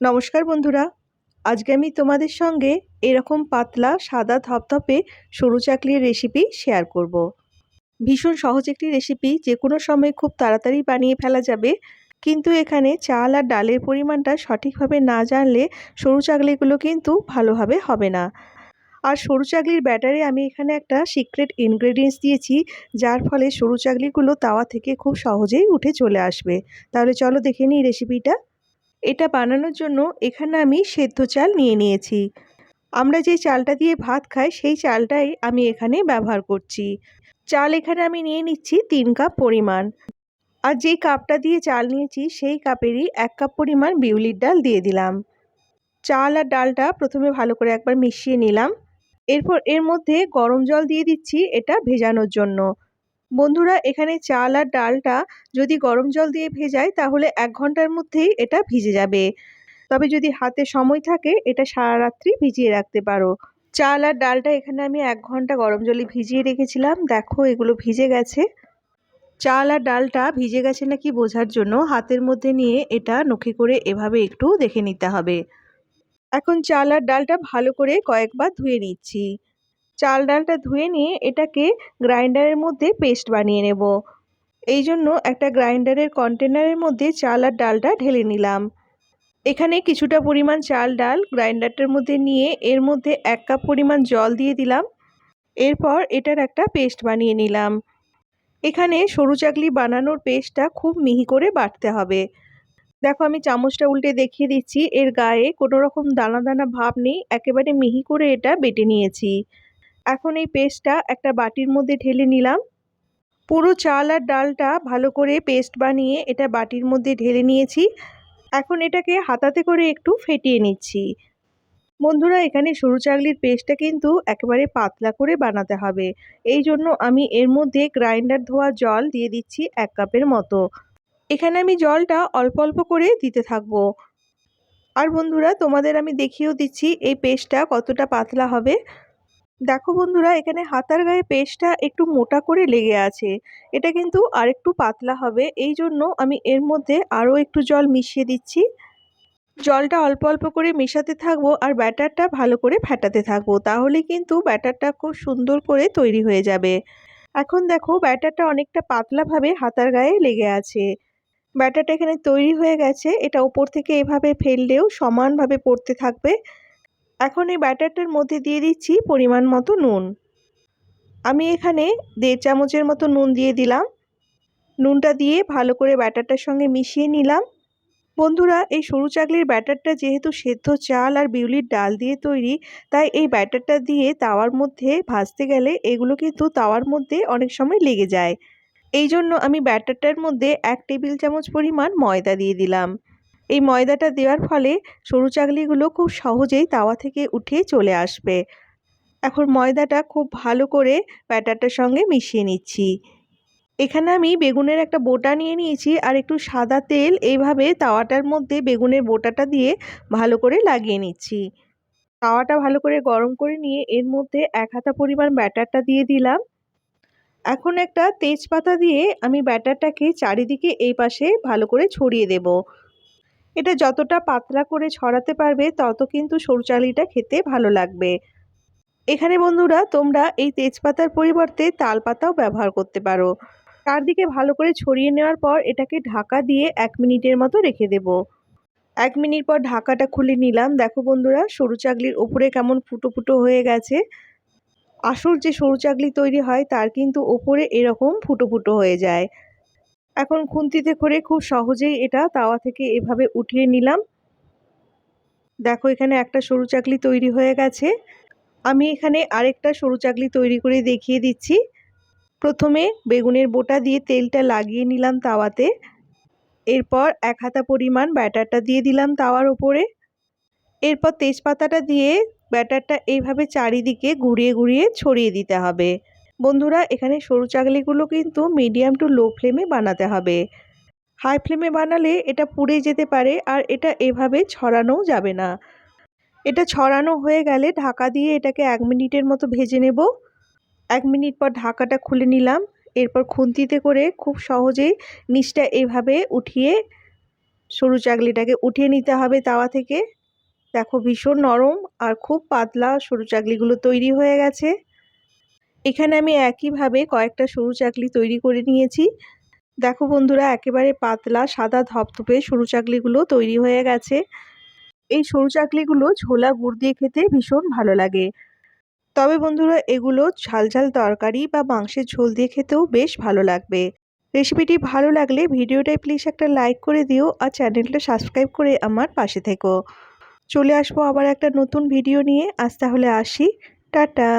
নমস্কার বন্ধুরা। আজকে আমি তোমাদের সঙ্গে এরকম পাতলা, সাদা, ধপধপে সরু চাকলির রেসিপি শেয়ার করব। ভীষণ সহজ একটি রেসিপি যে কোনো সময় খুব তাড়াতাড়ি বানিয়ে ফেলা যাবে। কিন্তু এখানে চাল আর ডালের পরিমাণটা সঠিকভাবে না জানলে সরু চাকলিগুলো কিন্তু ভালোভাবে হবে না। আর সরু চাকলির ব্যাটারে আমি এখানে একটা সিক্রেট ইনগ্রেডিয়েন্টস দিয়েছি, যার ফলে সরু চাকলিগুলো তাওয়া থেকে খুব সহজেই উঠে চলে আসবে। তাহলে চলো দেখে নিই রেসিপিটা এটা বানানোর জন্য এখানে আমি সেদ্ধ চাল নিয়ে নিয়েছি। আমরা যে চালটা দিয়ে ভাত খাই, সেই চালটাই আমি এখানে ব্যবহার করছি। চাল এখানে আমি নিয়ে নিচ্ছি তিন কাপ পরিমাণ। আর যেই কাপটা দিয়ে চাল নিয়েছি, সেই কাপেরই এক কাপ পরিমাণ বিউলির ডাল দিয়ে দিলাম। চাল আর ডালটা প্রথমে ভালো করে একবার মিশিয়ে নিলাম। এরপর এর মধ্যে গরম জল দিয়ে দিচ্ছি এটা ভেজানোর জন্য। বন্ধুরা, এখানে চাল আর ডালটা যদি গরম জল দিয়ে ভেজায় তাহলে এক ঘণ্টার মধ্যেই এটা ভিজে যাবে। তবে যদি হাতে সময় থাকে, এটা সারা রাত্রি ভিজিয়ে রাখতে পারো। চাল আর ডালটা এখানে আমি এক ঘণ্টা গরম জলে ভিজিয়ে রেখেছিলাম। দেখো, এগুলো ভিজে গেছে। চাল আর ডালটা ভিজে গেছে নাকি বোঝার জন্য হাতের মধ্যে নিয়ে এটা নখে করে এভাবে একটু দেখে নিতে হবে। এখন চাল আর ডালটা ভালো করে কয়েকবার ধুয়ে নিচ্ছি। চাল ডালটা ধুয়ে নিয়ে এটাকে গ্রাইন্ডারের মধ্যে পেস্ট বানিয়ে নেব। এই জন্য একটা গ্রাইন্ডারের কন্টেনারের মধ্যে চাল আর ডালটা ঢেলে নিলাম। এখানে কিছুটা পরিমাণ চাল, ডাল গ্রাইন্ডারটার মধ্যে নিয়ে এর মধ্যে এক কাপ পরিমাণ জল দিয়ে দিলাম। এরপর এটার একটা পেস্ট বানিয়ে নিলাম। এখানে সরু চাকলি বানানোর পেস্টটা খুব মিহি করে বাটতে হবে। দেখো আমি চামচটা উল্টে দেখিয়ে দিচ্ছি। এর গায়ে কোনো রকম দানা দানা ভাব নেই। একেবারে মিহি করে এটা বেটে নিয়েছি। এখন এই পেস্টটা একটা বাটির মধ্যে ঢেলে নিলাম। পুরো চাল আর ডালটা ভালো করে পেস্ট বানিয়ে এটা বাটির মধ্যে ঢেলে নিয়েছি। এখন এটাকে হাতাতে করে একটু ফেটিয়ে নিচ্ছি। বন্ধুরা, এখানে সরু চাকলির পেস্টটা কিন্তু একেবারে পাতলা করে বানাতে হবে। এই জন্য আমি এর মধ্যে গ্রাইন্ডার ধোয়া জল দিয়ে দিচ্ছি এক কাপের মতো। এখানে আমি জলটা অল্প অল্প করে দিতে থাকব। আর বন্ধুরা, তোমাদের আমি দেখিয়েও দিচ্ছি এই পেস্টটা কতটা পাতলা হবে। দেখো বন্ধুরা, এখানে হাতার গায়ে পেস্টটা একটু মোটা করে লেগে আছে। এটা কিন্তু আরেকটু পাতলা হবে। এই জন্য আমি এর মধ্যে আরও একটু জল মিশিয়ে দিচ্ছি। জলটা অল্প অল্প করে মেশাতে থাকব আর ব্যাটারটা ভালো করে ফেটাতে থাকব। তাহলে কিন্তু ব্যাটারটা খুব সুন্দর করে তৈরি হয়ে যাবে। এখন দেখো, ব্যাটারটা অনেকটা পাতলাভাবে হাতার গায়ে লেগে আছে। ব্যাটারটা এখানে তৈরি হয়ে গেছে। এটা ওপর থেকে এভাবে ফেললেও সমানভাবে পড়তে থাকবে। এখন এই ব্যাটারটার মধ্যে দিয়ে দিচ্ছি পরিমাণ মতো নুন। আমি এখানে দেড় চামচের মতো নুন দিয়ে দিলাম। নুনটা দিয়ে ভালো করে ব্যাটারটার সঙ্গে মিশিয়ে নিলাম। বন্ধুরা, এই সরু চাকলির ব্যাটারটা যেহেতু সেদ্ধ চাল আর বিউলির ডাল দিয়ে তৈরি, তাই এই ব্যাটারটা দিয়ে তাওয়ার মধ্যে ভাজতে গেলে এগুলো কিন্তু তাওয়ার মধ্যে অনেক সময় লেগে যায়। এই জন্য আমি ব্যাটারটার মধ্যে এক টেবিল চামচ পরিমাণ ময়দা দিয়ে দিলাম। এই ময়দাটা দেওয়ার ফলে সরু চাকলিগুলো খুব সহজেই তাওয়া থেকে উঠে চলে আসবে। এখন ময়দাটা খুব ভালো করে ব্যাটারটার সঙ্গে মিশিয়ে নিচ্ছি। এখানে আমি বেগুনের একটা বোটা নিয়ে নিয়েছি আর একটু সাদা তেল এইভাবে তাওয়াটার মধ্যে বেগুনের বোটাটা দিয়ে ভালো করে লাগিয়ে নিচ্ছি। তাওয়াটা ভালো করে গরম করে নিয়ে এর মধ্যে এক হাতা পরিমাণ ব্যাটারটা দিয়ে দিলাম। এখন একটা তেজপাতা দিয়ে আমি ব্যাটারটাকে চারিদিকে এই পাশে ভালো করে ছড়িয়ে দেব। এটা যতটা পাতলা করে ছড়াতে পারবে, তত কিন্তু সরু চালিটা খেতে ভালো লাগবে। এখানে বন্ধুরা, তোমরা এই তেজপাতার পরিবর্তে তাল পাতাও ব্যবহার করতে পারো। চারদিকে ভালো করে ছড়িয়ে নেওয়ার পর এটাকে ঢাকা দিয়ে এক মিনিটের মতো রেখে দেব। এক মিনিট পর ঢাকাটা খুলে নিলাম। দেখো বন্ধুরা, সরু চাকলির ওপরে কেমন ফুটো ফুটো হয়ে গেছে। আসল যে সরু চাকলি তৈরি হয়, তার কিন্তু ওপরে এরকম ফুটো ফুটো হয়ে যায়। এখন খুন্তিতে করে খুব সহজেই এটা তাওয়া থেকে এভাবে উঠিয়ে নিলাম। দেখো এখানে একটা সরু চাকলি তৈরি হয়ে গেছে। আমি এখানে আরেকটা সরু চাকলি তৈরি করে দেখিয়ে দিচ্ছি। প্রথমে বেগুনের বোটা দিয়ে তেলটা লাগিয়ে নিলাম তাওয়াতে। এরপর এক হাতা পরিমাণ ব্যাটারটা দিয়ে দিলাম তাওয়ার ওপরে। এরপর তেজপাতাটা দিয়ে ব্যাটারটা এইভাবে চারিদিকে ঘুরিয়ে ঘুরিয়ে ছড়িয়ে দিতে হবে। বন্ধুরা, এখানে সরু চাকলিগুলো কিন্তু মিডিয়াম টু লো ফ্লেমে বানাতে হবে। হাই ফ্লেমে বানালে এটা পুড়ে যেতে পারে আর এটা এভাবে ছড়ানোও যাবে না। এটা ছড়ানো হয়ে গেলে ঢাকা দিয়ে এটাকে এক মিনিটের মতো ভেজে নেব। এক মিনিট পর ঢাকাটা খুলে নিলাম। এরপর খুন্তিতে করে খুব সহজেই নিচটা এভাবে উঠিয়ে সরু চাকলিটাকে উঠিয়ে নিতে হবে তাওয়া থেকে। দেখো ভীষণ নরম আর খুব পাতলা সরু চাকলিগুলো তৈরি হয়ে গেছে। এখানে আমি একইভাবে কয়েকটা সরু চাকলি তৈরি করে নিয়েছি। দেখো বন্ধুরা, একেবারে পাতলা, সাদা ধপধপে সরু চাকলিগুলো তৈরি হয়ে গেছে। এই সরু চাকলিগুলো ঝোলা গুড় দিয়ে খেতে ভীষণ ভালো লাগে। তবে বন্ধুরা, এগুলো ঝাল ঝাল তরকারি বা মাংসের ঝোল দিয়ে খেতেও বেশ ভালো লাগবে। রেসিপিটি ভালো লাগলে ভিডিওটায় প্লিজ একটা লাইক করে দিও আর চ্যানেলটা সাবস্ক্রাইব করে আমার পাশে থেকো। চলে আসব আবার একটা নতুন ভিডিও নিয়ে। আজ তাহলে আসি। টাটা!